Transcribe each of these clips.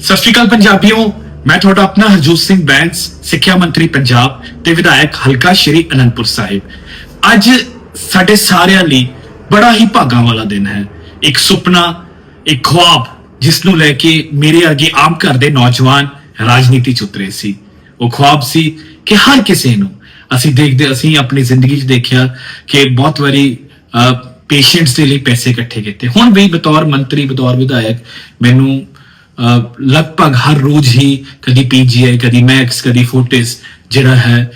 ਸਤਿ ਸ਼੍ਰੀ ਅਕਾਲ ਪੰਜਾਬੀਓ, ਮੈਂ ਤੁਹਾਡਾ ਆਪਣਾ ਹਰਜੋਤ ਸਿੰਘ ਬੈਂਸ, ਸਿੱਖਿਆ ਮੰਤਰੀ ਪੰਜਾਬ ਤੇ ਵਿਧਾਇਕ ਹਲਕਾ ਸ਼੍ਰੀ ਅਨੰਦਪੁਰ ਸਾਹਿਬ। ਅੱਜ ਸਾਡੇ ਸਾਰਿਆਂ ਲਈ ਬੜਾ ਹੀ ਭਾਗਾਂ ਵਾਲਾ ਦਿਨ ਹੈ। ਇੱਕ ਸੁਪਨਾ, ਇੱਕ ਖੁਆਬ, ਜਿਸ ਨੂੰ ਲੈ ਕੇ ਮੇਰੇ ਅੱਗੇ ਆਮ ਘਰ ਦੇ ਨੌਜਵਾਨ ਰਾਜਨੀਤੀ ਚ ਉਤਰੇ ਸੀ। ਉਹ ਖੁਆਬ ਸੀ ਕਿ ਹਰ ਕਿਸੇ ਨੂੰ ਅਸੀਂ ਦੇਖਦੇ, ਅਸੀਂ ਆਪਣੀ ਜ਼ਿੰਦਗੀ 'ਚ ਦੇਖਿਆ ਕਿ ਬਹੁਤ ਵਾਰੀ ਪੇਸ਼ੈਂਟਸ ਦੇ ਲਈ ਪੈਸੇ ਇਕੱਠੇ ਕੀਤੇ। ਹੁਣ ਵੀ ਬਤੌਰ ਮੰਤਰੀ, ਬਤੌਰ ਵਿਧਾਇਕ ਮੈਨੂੰ ਲਗਭਗ ਹਰ ਰੋਜ਼ ਹੀ ਕਦੀ ਪੀਜੀਆਈ ਕਦੀ ਮੈਕਸ ਕਦੀ ਫੋਰਟਿਸ ਜਿਹੜਾ ਹੈ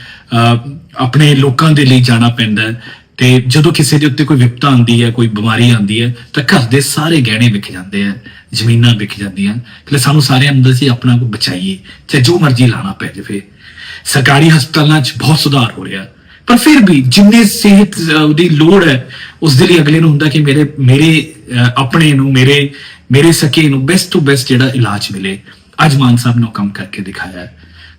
ਆਪਣੇ ਲੋਕਾਂ ਦੇ ਲਈ ਜਾਣਾ ਪੈਂਦਾ ਹੈ। ਤੇ ਜਦੋਂ ਕਿਸੇ ਦੇ ਉੱਤੇ ਕੋਈ ਵਿਪਤਾ ਆਉਂਦੀ ਹੈ, ਕੋਈ ਬਿਮਾਰੀ ਆਉਂਦੀ ਹੈ, ਤਾਂ ਘਰ ਦੇ ਸਾਰੇ ਗਹਿਣੇ ਵਿਕ ਜਾਂਦੇ ਆ ਜ਼ਮੀਨਾਂ ਵਿਕ ਜਾਂਦੀਆਂ। ਕਿ ਸਾਨੂੰ ਸਾਰਿਆਂ ਅੰਦਰ ਸੀ ਆਪਣਾ ਕੋ ਬਚਾਈਏ, ਚਾਹੇ ਜੋ ਮਰਜ਼ੀ ਲਾਣਾ ਪੈ ਜਾਵੇ। ਸਰਕਾਰੀ ਹਸਪਤਾਲਾਂ 'ਚ ਬਹੁਤ ਸੁਧਾਰ ਹੋ ਰਿਹਾ। ਪਰ ਫਿਰ ਵੀ ਜਿੰਨੇ ਸਿਹਤ ਦੀ ਲੋੜ ਹੈ ਉਸ ਦੇ ਲਈ ਅਗਲੇ ਨੂੰ ਹੁੰਦਾ ਕਿ ਮੇਰੇ ਮੇਰੇ ਆਪਣੇ ਨੂੰ ਮੇਰੇ ਮੇਰੇ ਸਕੇ ਨੂੰ ਬੈਸਟ ਤੋਂ ਬੈਸਟ ਜਿਹੜਾ ਇਲਾਜ ਮਿਲੇ। ਅੱਜ ਮਾਨ ਸਾਹਿਬ ਨੇ ਕੰਮ ਕਰਕੇ ਦਿਖਾਇਆ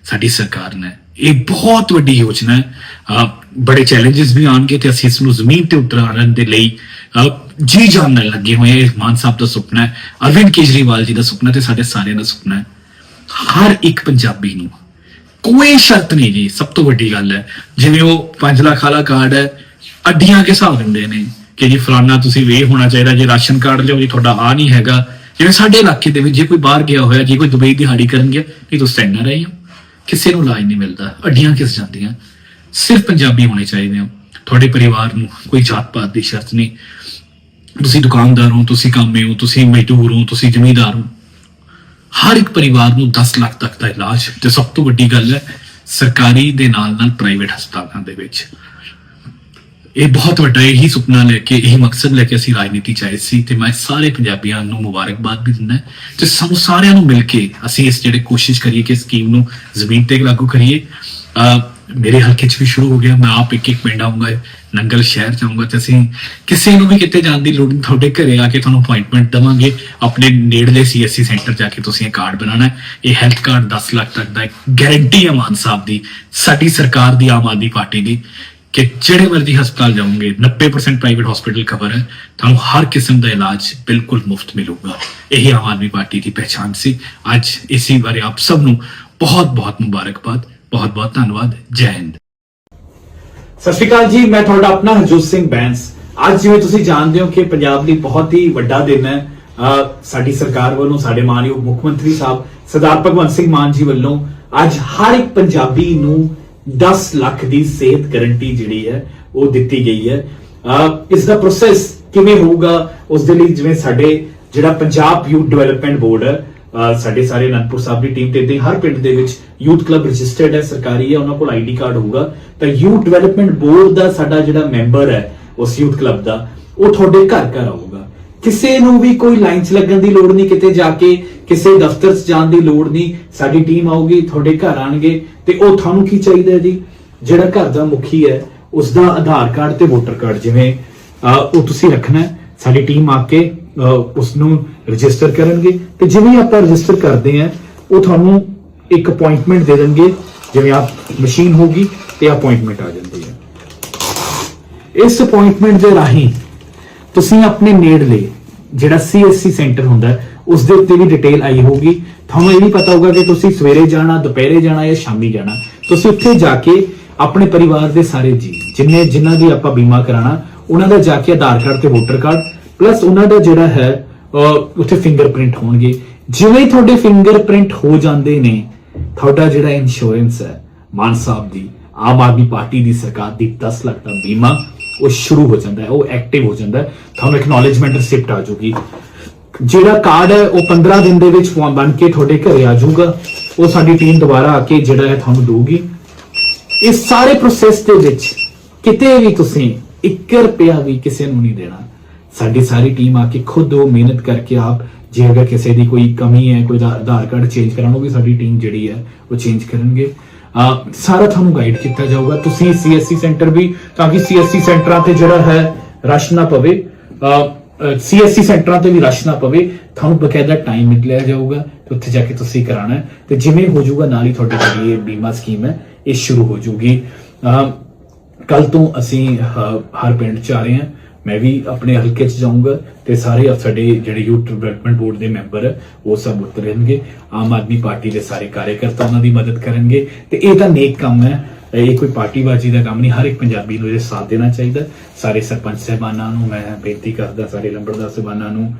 ਸਾਡੀ ਸਰਕਾਰ ਨੇ ਇਹ ਬਹੁਤ ਵੱਡੀ ਯੋਜਨਾ ਹੈ। ਅਹ, ਬੜੇ ਚੈਲੰਜਸ ਵੀ ਆਉਣਗੇ ਤੇ ਅਸੀਂ ਇਸ ਨੂੰ ਜ਼ਮੀਨ ਤੇ ਉਤਾਰਨ ਦੇ ਲਈ ਅਹ, ਜੀ ਜਾਨ ਨਾਲ ਲੱਗੇ ਹੋਏ ਹਾਂ। ਮਾਨ ਸਾਹਿਬ ਦਾ ਸੁਪਨਾ ਹੈ ਅਰਵਿੰਦ ਕੇਜਰੀਵਾਲ ਜੀ ਦਾ ਸੁਪਨਾ ਤੇ ਸਾਡੇ ਸਾਰਿਆਂ ਦਾ ਸੁਪਨਾ ਹੈ। ਹਰ ਇੱਕ ਪੰਜਾਬੀ ਨੂੰ ਕੋਈ ਸ਼ਰਤ ਨਹੀਂ ਜੀ, ਸਭ ਤੋਂ ਵੱਡੀ ਗੱਲ ਹੈ। ਜਿਵੇਂ ਉਹ 5 ਲੱਖ ਵਾਲਾ ਕਾਰਡ ਹੈ, ਅੱਡੀਆਂ ਕੇ ਹਿਸਾਬ ਦਿੰਦੇ ਨੇ? ਕਿ ਜੀ ਫਲਾਨਾ ਤੁਸੀਂ ਵੇ ਹੋਣਾ ਚਾਹੀਦਾ, ਜੇ ਰਾਸ਼ਨ ਕਾਰਡ ਲਿਓ ਜੀ, ਤੁਹਾਡਾ ਆ ਨਹੀਂ ਹੈਗਾ। ਜਿਵੇਂ ਸਾਡੇ ਇਲਾਕੇ ਦੇ ਵਿੱਚ ਜੇ ਕੋਈ ਬਾਹਰ ਗਿਆ ਹੋਇਆ, ਜੇ ਕੋਈ ਦੁਬਈ ਦਿਹਾੜੀ ਕਰਨ ਗਿਆ, ਨਹੀਂ ਤੁਸੀਂ ਸਟੈਂਡ ਨਾ ਰਹੇ ਹੋ ਕਿਸੇ ਨੂੰ ਇਲਾਜ ਨਹੀਂ ਮਿਲਦਾ, ਅੱਡੀਆਂ ਕਿਸ ਜਾਂਦੀਆਂ। ਸਿਰਫ ਪੰਜਾਬੀ ਹੋਣੇ ਚਾਹੀਦੇ ਹੋ ਤੁਹਾਡੇ ਪਰਿਵਾਰ ਨੂੰ ਕੋਈ ਜਾਤ ਪਾਤ ਦੀ ਸ਼ਰਤ ਨਹੀਂ। ਤੁਸੀਂ ਦੁਕਾਨਦਾਰ ਹੋ, ਤੁਸੀਂ ਕਾਮੇ ਹੋ, ਤੁਸੀਂ ਮਜ਼ਦੂਰ ਹੋ, ਤੁਸੀਂ ਜ਼ਮੀਂਦਾਰ ਹੋ। ਹਰ ਇੱਕ ਪਰਿਵਾਰ ਨੂੰ 10 ਲੱਖ ਤੱਕ ਦਾ ਇਲਾਜ ਤੇ ਸਭ ਤੋਂ ਵੱਡੀ ਗੱਲ ਹੈ, ਸਰਕਾਰੀ ਦੇ ਨਾਲ ਨਾਲ ਪ੍ਰਾਈਵੇਟ ਹਸਪਤਾਲਾਂ ਦੇ ਵਿੱਚ। ਇਹ ਬਹੁਤ ਵੱਡਾ ਇਹੀ ਸੁਪਨਾ ਲੈ ਕੇ, ਇਹੀ ਮਕਸਦ ਲੈ ਕੇ ਅਸੀਂ ਰਾਜਨੀਤੀ ਚ ਆਏ ਸੀ ਤੇ ਮੈਂ ਸਾਰੇ ਪੰਜਾਬੀਆਂ ਨੂੰ ਮੁਬਾਰਕਬਾਦ ਵੀ ਦਿੰਦਾ ਤੇ ਸਾਨੂੰ ਸਾਰਿਆਂ ਨੂੰ ਮਿਲ ਕੇ ਅਸੀਂ ਇਸ ਜਿਹੜੇ ਕੋਸ਼ਿਸ਼ ਕਰੀਏ ਕਿ ਸਕੀਮ ਨੂੰ ਜ਼ਮੀਨ ਤੇ ਲਾਗੂ ਕਰੀਏ। ਮੇਰੇ ਹਲਕੇ ਚ ਵੀ ਸ਼ੁਰੂ ਹੋ ਗਿਆ, ਮੈਂ ਆਪ ਇੱਕ ਇੱਕ ਪਿੰਡ ਆਉਂਗਾ ਨੰਗਲ ਸ਼ਹਿਰ ਚ ਆਉਂਗਾ ਤੇ ਅਸੀਂ ਕਿਸੇ ਨੂੰ ਵੀ ਕਿਤੇ ਜਾਣ ਦੀ ਲੋੜ ਨਹੀਂ, ਤੁਹਾਡੇ ਘਰੇ ਆ ਕੇ ਤੁਹਾਨੂੰ ਅਪਾਇੰਟਮੈਂਟ ਦਵਾਂਗੇ। ਆਪਣੇ ਨੇੜਲੇ ਸੀਐਸਸੀ ਸੈਂਟਰ ਜਾ ਕੇ ਤੁਸੀਂ ਇਹ ਕਾਰਡ ਬਣਾਉਣਾ ਹੈ। ਇਹ ਹੈਲਥ ਕਾਰਡ 10 ਲੱਖ ਤੱਕ ਦਾ ਗਾਰੰਟੀ ਹੈ ਮਾਨ ਸਾਹਿਬ ਦੀ, ਸਾਡੀ ਸਰਕਾਰ ਦੀ, ਆਮ ਆਦਮੀ ਪਾਰਟੀ ਦੀ ਕਿ ਜਿਹੜੇ ਮਰਜ਼ੀ ਹਸਪਤਾਲ ਜਾਓਗੇ 90% ਪ੍ਰਾਈਵੇਟ ਹਸਪੀਟਲ ਕਵਰ ਹੈ, ਤੁਹਾਨੂੰ ਹਰ ਕਿਸਮ ਦਾ ਇਲਾਜ ਬਿਲਕੁਲ ਮੁਫਤ ਮਿਲੂਗਾ। ਇਹ ਆਮ ਆਦਮੀ ਪਾਰਟੀ ਦੀ ਪਹਿਚਾਨ ਸੀ। ਅੱਜ ਇਸੇ ਬਾਰੇ ਆਪ ਸਭ ਨੂੰ ਬਹੁਤ ਬਹੁਤ ਮੁਬਾਰਕਬਾਦ। ਬਹੁਤ ਬਹੁਤ ਧੰਨਵਾਦ। ਜੈ ਹਿੰਦ। ਸਤਿ ਸ਼੍ਰੀ ਅਕਾਲ ਜੀ, ਮੈਂ ਤੁਹਾਡਾ ਆਪਣਾ ਹਰਜੋਤ ਸਿੰਘ ਬੈਂਸ। ਅੱਜ ਜਿਵੇਂ ਤੁਸੀਂ ਜਾਣਦੇ ਹੋ ਕਿ ਪੰਜਾਬ ਲਈ ਬਹੁਤ ਹੀ ਵੱਡਾ ਦਿਨ ਹੈ ਸਾਡੀ ਸਰਕਾਰ ਵੱਲੋਂ, ਸਾਡੇ ਮਾਨਯੋਗ ਮੁੱਖ ਮੰਤਰੀ ਸਾਹਿਬ, ਸਰਦਾਰ ਭਗਵੰਤ ਸਿੰਘ ਮਾਨ ਜੀ ਵੱਲੋਂ ਅੱਜ ਹਰ ਇੱਕ ਪੰਜਾਬੀ ਨੂੰ 10 ਲੱਖ ਦੀ ਸਿਹਤ ਗਾਰੰਟੀ ਜਿਹੜੀ ਹੈ, ਉਹ ਦਿੱਤੀ ਗਈ ਹੈ। ਅਹ ਇਸ ਦਾ ਪ੍ਰੋਸੈਸ ਕਿਵੇਂ ਹੋਊਗਾ, ਉਸ ਦੇ ਲਈ ਜਿਵੇਂ ਸਾਡੇ ਜਿਹੜਾ ਪੰਜਾਬ ਯੂਥ ਡਿਵੈਲਪਮੈਂਟ ਬੋਰਡ ਹੈ ਸਾਡੇ ਸਾਰੇ ਅਨੰਦਪੁਰ ਸਾਹਿਬ ਦੀ ਟੀਮ ਤੇ ਇਦਾਂ ਹਰ ਪਿੰਡ ਦੇ ਵਿੱਚ ਯੂਥ ਕਲੱਬ ਰਜਿਸਟਰਡ ਹੈ, ਸਰਕਾਰੀ ਹੈ, ਉਹਨਾਂ ਕੋਲ ਆਈਡੀ ਕਾਰਡ ਹੋਊਗਾ। ਤਾਂ ਯੂਥ ਡਿਵੈਲਪਮੈਂਟ ਬੋਰਡ ਦਾ ਸਾਡਾ ਜਿਹੜਾ ਮੈਂਬਰ ਹੈ, ਉਸ ਯੂਥ ਕਲੱਬ ਦਾ, ਉਹ ਤੁਹਾਡੇ ਘਰ ਘਰ ਆਊਗਾ। ਕਿਸੇ ਨੂੰ ਵੀ ਕੋਈ ਲਾਈਨ 'ਚ ਲੱਗਣ ਦੀ ਲੋੜ ਨਹੀਂ, ਕਿਤੇ ਜਾ ਕੇ ਕਿਸੇ ਦਫ਼ਤਰ 'ਚ ਜਾਣ ਦੀ ਲੋੜ ਨਹੀਂ, ਸਾਡੀ ਟੀਮ ਆਊਗੀ, ਤੁਹਾਡੇ ਘਰ ਆਣਗੇ, ਤੇ ਉਹ ਤੁਹਾਨੂੰ ਕੀ ਚਾਹੀਦਾ ਜੀ? ਜਿਹੜਾ ਘਰ ਦਾ ਮੁਖੀ ਹੈ ਉਸ ਦਾ ਆਧਾਰ ਕਾਰਡ ਤੇ ਵੋਟਰ ਕਾਰਡ ਜਿਵੇਂ ਉਹ ਤੁਸੀਂ ਰੱਖਣਾ ਸਾਡੀ ਟੀਮ ਆ ਕੇ ਉਸ ਨੂੰ ਰਜਿਸਟਰ ਕਰਨਗੇ। ਤੇ ਜਿਵੇਂ ਆਪਾਂ ਰਜਿਸਟਰ ਕਰਦੇ ਆ ਉਹ ਤੁਹਾਨੂੰ ਇੱਕ ਅਪਾਇੰਟਮੈਂਟ ਦੇ ਦੇਣਗੇ। ਜਿਵੇਂ ਆਪ ਮਸ਼ੀਨ ਹੋਗੀ ਤੇ ਅਪਾਇੰਟਮੈਂਟ ਆ ਜਾਂਦੀ ਹੈ। ਇਸ ਅਪਾਇੰਟਮੈਂਟ ਦੇ ਰਾਹੀਂ ਤੁਸੀਂ ਆਪਣੇ ਨੇੜਲੇ ਜਿਹੜਾ ਸੀਐਸਸੀ ਸੈਂਟਰ ਹੁੰਦਾ ਹੈ, ਉਸ ਦੇ ਉੱਤੇ ਵੀ ਡਿਟੇਲ ਆਈ ਹੋਊਗੀ। ਤੁਹਾਨੂੰ ਇਹ ਵੀ ਪਤਾ ਹੋਊਗਾ ਕਿ ਤੁਸੀਂ ਸਵੇਰੇ ਜਾਣਾ ਦੁਪਹਿਰੇ ਜਾਣਾ ਜਾਂ ਸ਼ਾਮੀ ਜਾਣਾ। ਤੁਸੀਂ ਉੱਥੇ ਜਾ ਕੇ ਆਪਣੇ ਪਰਿਵਾਰ ਦੇ ਸਾਰੇ ਜੀ ਜਿੰਨੇ ਜਿਨ੍ਹਾਂ ਦੀ ਆਪਾਂ ਬੀਮਾ ਕਰਾਣਾ ਉਹਨਾਂ ਦਾ ਜਾ ਕੇ ਆਧਾਰ ਕਾਰਡ ਤੇ ਵੋਟਰ ਕਾਰਡ ਪਲੱਸ ਉਹਨਾਂ ਦਾ ਜਿਹੜਾ ਹੈ ਉੱਥੇ ਫਿੰਗਰਪ੍ਰਿੰਟ ਹੋਣਗੇ। ਜਿਵੇਂ ਤੁਹਾਡੇ ਫਿੰਗਰਪ੍ਰਿੰਟ ਹੋ ਜਾਂਦੇ ਨੇ, ਤੁਹਾਡਾ ਜਿਹੜਾ ਇੰਸ਼ੋਰੈਂਸ ਹੈ, ਮਾਨ ਸਾਹਿਬ ਦੀ, ਆਮ ਆਦਮੀ ਪਾਰਟੀ ਦੀ ਸਰਕਾਰ ਦੀ 10 ਲੱਖ ਦਾ ਬੀਮਾ, ਉਹ ਸ਼ੁਰੂ ਹੋ ਜਾਂਦਾ ਹੈ, ਉਹ ਐਕਟਿਵ ਹੋ ਜਾਂਦਾ ਹੈ। ਤੁਹਾਨੂੰ ਐਕਨੋਲੇਜਮੈਂਟ ਰਿਸਿਪਟ ਆ ਜੂਗੀ ਜਿਹੜਾ ਕਾਰਡ ਹੈ, ਉਹ 15 ਦਿਨ ਦੇ ਵਿੱਚ ਫੋਨ ਬਣ ਕੇ ਤੁਹਾਡੇ ਘਰੇ ਆ ਜਾਊਗਾ। ਉਹ ਸਾਡੀ ਟੀਮ ਦੁਬਾਰਾ ਆ ਕੇ ਜਿਹੜਾ ਹੈ ਤੁਹਾਨੂੰ ਦੇਊਗੀ। ਇਸ ਸਾਰੇ ਪ੍ਰੋਸੈਸ ਦੇ ਵਿੱਚ ਕਿਤੇ ਵੀ ਤੁਸੀਂ 1 ਰੁਪਿਆ ਵੀ ਕਿਸੇ ਨੂੰ ਨਹੀਂ ਦੇਣਾ। ਸਾਡੀ ਸਾਰੀ ਟੀਮ ਆ ਕੇ ਖੁਦ ਉਹ ਮਿਹਨਤ ਕਰਕੇ ਆਪ, ਜੇ ਅਗਰ ਕਿਸੇ ਦੀ ਕੋਈ ਕਮੀ ਹੈ, ਕੋਈ ਆਧਾਰ- ਕਾਰਡ ਚੇਂਜ ਕਰਾਉਣਾ ਉਹ ਵੀ ਸਾਡੀ ਟੀਮ ਜਿਹੜੀ ਹੈ, ਉਹ ਚੇਂਜ ਕਰਨਗੇ। ਸਾਰਾ ਤੁਹਾਨੂੰ ਗਾਈਡ ਕੀਤਾ ਜਾਊਗਾ। ਤੁਸੀਂ ਸੀਐਸਸੀ ਸੈਂਟਰ ਵੀ, ਤਾਂ ਕਿ ਸੀਐਸਸੀ ਸੈਂਟਰਾਂ ਤੇ ਜਿਹੜਾ ਹੈ ਰਸ਼ ਨਾ ਪਵੇ। ਸੀਐਸਸੀ ਸੈਂਟਰਾਂ ਤੇ ਵੀ ਰਸ਼ ਨਾ ਪਵੇ। ਤੁਹਾਨੂੰ ਬਕਾਇਦਾ ਟਾਈਮ ਮਿਲਿਆ ਜਾਊਗਾ ਤੇ ਉੱਥੇ ਜਾ ਕੇ ਤੁਸੀਂ ਕਰਾਣਾ ਹੈ। ਤੇ ਜਿਵੇਂ ਹੋ ਜਾਊਗਾ, ਨਾਲ ਹੀ ਤੁਹਾਡੀ ਜਿਹੜੀ ਇਹ ਬੀਮਾ ਸਕੀਮ ਹੈ, ਇਹ ਸ਼ੁਰੂ ਹੋ ਜਾਊਗੀ। ਅਹ ਕੱਲ ਤੋਂ ਅਸੀਂ ਹਰ ਪਿੰਡ ਚ ਆ ਰਹੇ ਹਾਂ। ਮੈਂ ਵੀ ਆਪਣੇ ਹਲਕੇ 'ਚ ਜਾਊਂਗਾ ਤੇ ਸਾਰੇ ਸਾਡੇ ਜਿਹੜੇ ਯੂਥ ਡਿਵੈਲਪਮੈਂਟ ਬੋਰਡ ਦੇ ਮੈਂਬਰ, ਉਹ ਸਭ ਉਤਰਨਗੇ ਆਮ ਆਦਮੀ ਪਾਰਟੀ ਦੇ ਸਾਰੇ ਕਾਰਜਕਰਤਾ ਉਹਨਾਂ ਦੀ ਮਦਦ ਕਰਨਗੇ। ਤੇ ਇਹ ਤਾਂ ਨੇਕ ਕੰਮ ਹੈ। ਇਹ ਕੋਈ ਪਾਰਟੀਬਾਜ਼ੀ ਦਾ ਕੰਮ ਨਹੀਂ, ਹਰ ਇੱਕ ਪੰਜਾਬੀ ਨੂੰ ਇਹਦੇ ਸਾਥ ਦੇਣਾ ਚਾਹੀਦਾ। ਸਾਰੇ ਸਰਪੰਚ ਸਹਿਬਾਨਾਂ ਨੂੰ ਮੈਂ ਬੇਨਤੀ ਕਰਦਾ, ਸਾਰੇ ਲੰਬੜਦਾਰ ਸਹਿਬਾਨਾਂ ਨੂੰ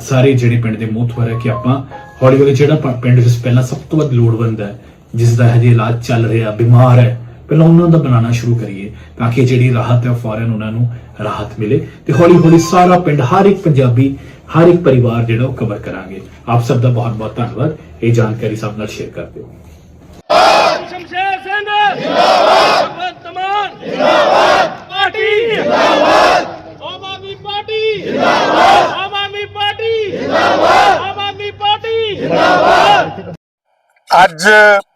ਸਾਰੇ ਜਿਹੜੇ ਪਿੰਡ ਦੇ ਮੋਹਤਵਰ ਹੈ ਕਿ ਆਪਾਂ ਹੌਲੀ ਹੌਲੀ ਜਿਹੜਾ ਪਿੰਡ ਵਿੱਚ ਪਹਿਲਾਂ ਸਭ ਤੋਂ ਵੱਧ ਲੋੜਵੰਦ ਹੈ ਜਿਸ ਦਾ ਹਜੇ ਇਲਾਜ ਚੱਲ ਰਿਹਾ, ਬਿਮਾਰ ਹੈ ਪਹਿਲਾਂ ਉਹਨਾਂ ਦਾ ਬਣਾਉਣਾ ਸ਼ੁਰੂ ਕਰੀਏ ਤਾਂ ਕਿ ਜਿਹੜੀ ਰਾਹਤ ਹੈ ਫੌਰਨ ਉਹਨਾਂ ਨੂੰ ਰਾਹਤ ਮਿਲੇ ਤੇ ਹੌਲੀ ਹੌਲੀ ਸਾਰਾ ਪਿੰਡ, ਹਰ ਇੱਕ ਪੰਜਾਬੀ, ਹਰ ਇੱਕ ਪਰਿਵਾਰ ਜਿਹੜਾ ਉਹ ਕਵਰ ਕਰਾਂਗੇ। ਆਪ ਸਭ ਦਾ ਬਹੁਤ ਬਹੁਤ ਧੰਨਵਾਦ। ਇਹ ਜਾਣਕਾਰੀ ਸਭ ਨਾਲ ਸ਼ੇਅਰ ਕਰ ਦਿਓ। ਸ਼ਮਸ਼ੇਰ ਸਿੰਘ ਜਿੰਦਾਬਾਦ ਭਗਵੰਤ ਜਿੰਦਾਬਾਦ ਪਾਰਟੀ ਜਿੰਦਾਬਾਦ ਆਮ ਆਦਮੀ ਪਾਰਟੀ ਜਿੰਦਾਬਾਦ ਆਮ ਆਦਮੀ ਪਾਰਟੀ ਜਿੰਦਾਬਾਦ ਆਮ ਆਦਮੀ ਪਾਰਟੀ ਜਿੰਦਾਬਾਦ! ਅੱਜ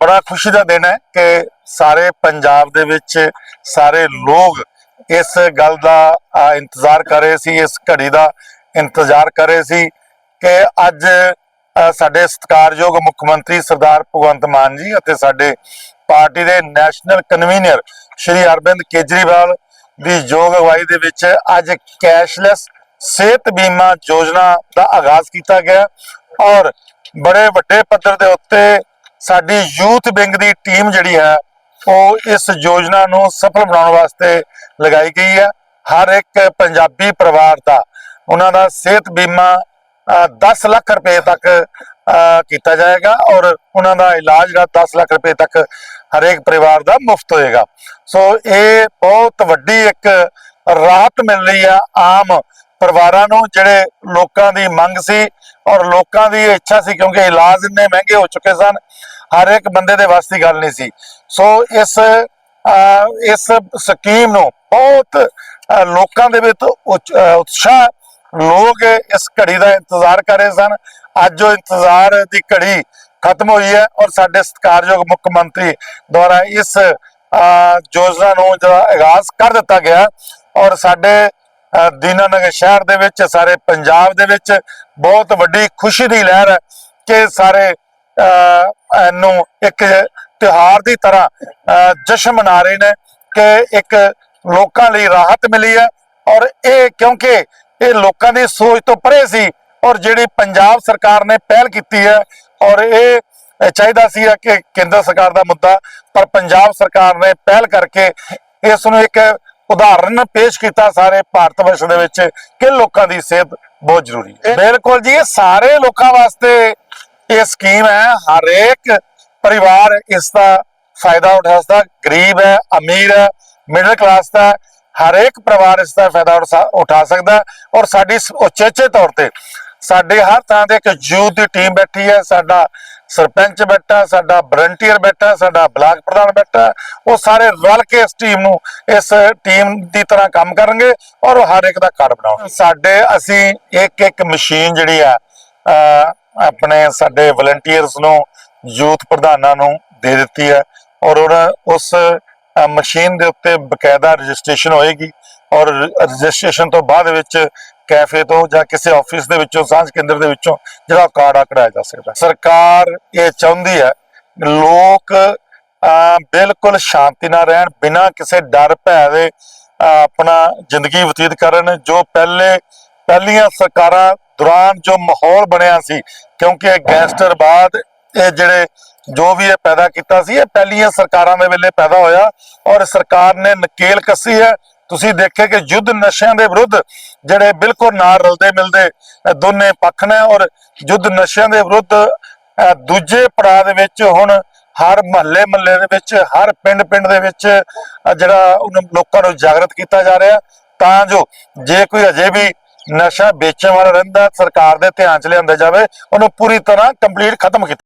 ਬੜਾ ਖੁਸ਼ੀ ਦਾ ਦਿਨ ਹੈ ਕਿ ਸਾਰੇ ਪੰਜਾਬ ਦੇ ਵਿੱਚ ਸਾਰੇ ਲੋਕ ਇਸ ਗੱਲ ਦਾ ਇੰਤਜ਼ਾਰ ਕਰ ਰਹੇ ਸੀ, ਇਸ ਘੜੀ ਦਾ ਇੰਤਜ਼ਾਰ ਕਰ ਰਹੇ ਸੀ ਕਿ ਅੱਜ ਸਾਡੇ ਸਤਿਕਾਰਯੋਗ ਮੁੱਖ ਮੰਤਰੀ ਸਰਦਾਰ ਭਗਵੰਤ ਮਾਨ ਜੀ ਅਤੇ ਸਾਡੇ ਪਾਰਟੀ ਦੇ ਨੈਸ਼ਨਲ ਕਨਵੀਨਰ ਸ਼੍ਰੀ ਅਰਵਿੰਦ ਕੇਜਰੀਵਾਲ ਦੀ ਯੋਗ ਅਗਵਾਈ ਦੇ ਵਿੱਚ ਅੱਜ ਕੈਸ਼ਲੈਸ ਸਿਹਤ ਬੀਮਾ ਯੋਜਨਾ ਦਾ ਆਗਾਜ਼ ਕੀਤਾ ਗਿਆ ਔਰ ਬੜੇ ਵੱਡੇ ਪੱਧਰ ਦੇ ਉੱਤੇ ਸਾਡੀ ਯੂਥ ਵਿੰਗ ਦੀ ਟੀਮ ਜਿਹੜੀ ਹੈ ਉਹ ਇਸ ਯੋਜਨਾ ਨੂੰ ਸਫਲ ਬਣਾਉਣ ਵਾਸਤੇ ਲਗਾਈ ਗਈ ਹੈ। ਹਰ ਇੱਕ ਪੰਜਾਬੀ ਪਰਿਵਾਰ ਦਾ ਉਹਨਾਂ ਦਾ ਸਿਹਤ ਬੀਮਾ ਅ, 10 ਲੱਖ ਰੁਪਏ ਤੱਕ ਕੀਤਾ ਜਾਏਗਾ ਔਰ ਉਹਨਾਂ ਦਾ ਇਲਾਜ ਜਿਹੜਾ 10 ਲੱਖ ਰੁਪਏ ਤੱਕ ਹਰੇਕ ਪਰਿਵਾਰ ਦਾ ਮੁਫਤ ਹੋਏਗਾ। ਸੋ ਇਹ ਬਹੁਤ ਵੱਡੀ ਇੱਕ ਰਾਹਤ ਮਿਲ ਰਹੀ ਆ ਆਮ ਪਰਿਵਾਰਾਂ ਨੂੰ ਜਿਹੜੇ ਲੋਕਾਂ ਦੀ ਮੰਗ ਸੀ ਔਰ ਲੋਕਾਂ ਦੀ ਇੱਛਾ ਸੀ ਕਿਉਂਕਿ ਇਲਾਜ ਇੰਨੇ ਮਹਿੰਗੇ ਹੋ ਚੁੱਕੇ ਸਨ। ਹਰ ਇੱਕ ਬੰਦੇ ਦੇ ਵਾਸਤੇ ਗੱਲ ਨਹੀਂ ਸੀ। ਸੋ ਇਸ ਇਸ ਸਕੀਮ ਨੂੰ ਬਹੁਤ ਲੋਕਾਂ ਦੇ ਵਿੱਚ ਉਤਸ਼ਾਹ ਲੋਕ ਇਸ ਘੜੀ ਦਾ ਇੰਤਜ਼ਾਰ ਕਰ ਰਹੇ ਸਨ। ਅੱਜ ਉਹ ਇੰਤਜ਼ਾਰ ਦੀ ਘੜੀ ਖਤਮ ਹੋਈ ਹੈ ਔਰ ਸਾਡੇ ਸਤਿਕਾਰਯੋਗ ਮੁੱਖ ਮੰਤਰੀ ਦੁਆਰਾ ਇਸ ਯੋਜਨਾ ਨੂੰ ਜਿਹੜਾ ਆਗਾਜ਼ ਕਰ ਦਿੱਤਾ ਗਿਆ ਔਰ ਸਾਡੇ ਦੀਨਾਨਗਰ ਸ਼ਹਿਰ ਦੇ ਵਿੱਚ, ਸਾਰੇ ਪੰਜਾਬ ਦੇ ਵਿੱਚ ਬਹੁਤ ਵੱਡੀ ਖੁਸ਼ੀ ਦੀ ਲਹਿਰ ਹੈ ਕਿ ਸਾਰੇ ਅਹ, ਇੱਕ ਤਿਉਹਾਰ ਦੀ ਤਰ੍ਹਾਂ ਜਸ਼ਨ ਮਨਾ ਰਹੇ ਨੇ ਕਿ ਇੱਕ ਲੋਕਾਂ ਲਈ ਰਾਹਤ ਮਿਲੀ ਹੈ ਔਰ ਇਹ ਕਿਉਂਕਿ ਇਹ ਲੋਕਾਂ ਦੀ ਸੋਚ ਤੋਂ ਪਰੇ ਸੀ ਔਰ ਜਿਹੜੀ ਪੰਜਾਬ ਸਰਕਾਰ ਨੇ ਪਹਿਲ ਕੀਤੀ ਹੈ ਔਰ ਇਹ ਚਾਹੀਦਾ ਸੀ ਕਿ ਕੇਂਦਰ ਸਰਕਾਰ ਦਾ ਮੁੱਦਾ ਪਰ ਪੰਜਾਬ ਸਰਕਾਰ ਨੇ ਪਹਿਲ ਕਰਕੇ ਇਸ ਨੂੰ ਇੱਕ ਉਦਾਹਰਨ ਪੇਸ਼ ਕੀਤਾ ਸਾਰੇ ਭਾਰਤ ਵਰਸ਼ ਦੇ ਵਿੱਚ ਕਿ ਲੋਕਾਂ ਦੀ ਸਿਹਤ ਬਹੁਤ ਜ਼ਰੂਰੀ ਹੈ। ਬਿਲਕੁਲ ਜੀ ਇਹ ਸਾਰੇ ਲੋਕਾਂ ਵਾਸਤੇ ਇਹ ਸਕੀਮ ਹੈ ਹਰੇਕ ਪਰਿਵਾਰ ਇਸ ਦਾ ਫਾਇਦਾ ਉਠਾ ਸਕਦਾ ਗਰੀਬ ਹੈ ਅਮੀਰ ਹੈ ਮਿਡਲ ਕਲਾਸ ਦਾ ਹਰੇਕ ਪਰਿਵਾਰ ਇਸ ਦਾ ਫਾਇਦਾ ਉਠਾ- ਸਕਦਾ ਔਰ ਸਾਡੀ ਉਚੇਚੇ ਤੌਰ ਤੇ ਸਾਡੇ ਹਰ ਥਾਂ ਦੇ ਇੱਕ ਯੂਥ ਦੀ ਟੀਮ ਬੈਠੀ ਹੈ ਸਾਡਾ ਸਰਪੰਚ ਬੈਠਾ ਸਾਡਾ ਵਲੰਟੀਅਰ ਬੈਠਾ ਸਾਡਾ ਬਲਾਕ ਪ੍ਰਧਾਨ ਬੈਠਾ ਉਹ ਸਾਰੇ ਰਲ ਕੇ ਇਸ ਟੀਮ ਨੂੰ ਇਸ ਟੀਮ ਦੀ ਤਰ੍ਹਾਂ ਕੰਮ ਕਰਨਗੇ ਔਰ ਉਹ ਹਰ ਇੱਕ ਦਾ ਕਾਰਡ ਬਣਾਉਣਗੇ। ਸਾਡੇ ਅਸੀਂ ਇੱਕ ਇੱਕ ਮਸ਼ੀਨ ਜਿਹੜੀ ਆ ਅਹ, ਆਪਣੇ ਸਾਡੇ ਵਲੰਟੀਅਰਸ ਨੂੰ ਯੂਥ ਪ੍ਰਧਾਨਾਂ ਨੂੰ ਦੇ ਦਿੱਤੀ ਹੈ ਔਰ ਉਸ ਮਸ਼ੀਨ ਦੇ ਉੱਤੇ ਬਕਾਇਦਾ ਰਜਿਸਟ੍ਰੇਸ਼ਨ ਹੋਏਗੀ ਔਰ ਰਜਿਸਟ੍ਰੇਸ਼ਨ ਤੋਂ ਬਾਅਦ ਵਿੱਚ ਕੈਫੇ ਤੋਂ ਜਾਂ ਕਿਸੇ ਆਫਿਸ ਦੇ ਵਿੱਚੋਂ ਸਾਂਝ ਕੇਂਦਰ ਦੇ ਵਿੱਚੋਂ ਜਿਹੜਾ ਕਾਰਡ ਆ ਕਢਾਇਆ ਜਾ ਸਕਦਾ ਸਰਕਾਰ ਇਹ ਚਾਹੁੰਦੀ ਹੈ ਲੋਕ ਅਹ, ਬਿਲਕੁਲ ਸ਼ਾਂਤੀ ਨਾਲ ਰਹਿਣ ਬਿਨਾਂ ਕਿਸੇ ਡਰ ਭੈ ਦੇ ਆਪਣਾ ਜ਼ਿੰਦਗੀ ਬਤੀਤ ਕਰਨ ਜੋ ਪਹਿਲੇ ਪਹਿਲੀਆਂ ਸਰਕਾਰਾਂ ਦੌਰਾਨ ਜੋ ਮਾਹੌਲ ਬਣਿਆ ਸੀ, ਕਿਉਂਕਿ ਇਹ ਗੈਂਗਸਟਰ ਬਾਅਦ ਇਹ ਜਿਹੜੇ ਜੋ ਵੀ ਇਹ ਪੈਦਾ ਕੀਤਾ ਸੀ, ਇਹ ਪਹਿਲੀਆਂ ਸਰਕਾਰਾਂ ਦੇ ਵੇਲੇ ਪੈਦਾ ਹੋਇਆ ਔਰ ਸਰਕਾਰ ਨੇ ਨਕੇਲ ਕੱਸੀ ਹੈ। ਤੁਸੀਂ ਦੇਖੇ ਕਿ ਯੁੱਧ ਨਸ਼ਿਆਂ ਦੇ ਵਿਰੁੱਧ ਜਿਹੜੇ ਬਿਲਕੁਲ ਨਾਲ ਰਲਦੇ ਮਿਲਦੇ ਦੋਨੇ ਪੱਖ ਨੇ ਔਰ ਯੁੱਧ ਨਸ਼ਿਆਂ ਦੇ ਵਿਰੁੱਧ ਦੂਜੇ ਪੜਾਅ ਦੇ ਵਿੱਚ ਹੁਣ ਹਰ ਮਹੱਲੇ ਮਹੱਲੇ ਦੇ ਵਿੱਚ, ਹਰ ਪਿੰਡ ਪਿੰਡ ਦੇ ਵਿੱਚ ਜਿਹੜਾ ਉਹਨਾਂ ਲੋਕਾਂ ਨੂੰ ਜਾਗਰਤ ਕੀਤਾ ਜਾ ਰਿਹਾ। ਤਾਂ ਜੋ ਜੇ ਕੋਈ ਅਜੇ ਵੀ ਨਸ਼ਾ ਵੇਚਣ ਵਾਲਾ ਰਹਿੰਦਾ, ਸਰਕਾਰ ਦੇ ਧਿਆਨ ਚ ਲਿਆਂਦਾ ਜਾਵੇ, ਉਹਨੂੰ ਪੂਰੀ ਤਰ੍ਹਾਂ ਕੰਪਲੀਟ ਖਤਮ ਕੀਤਾ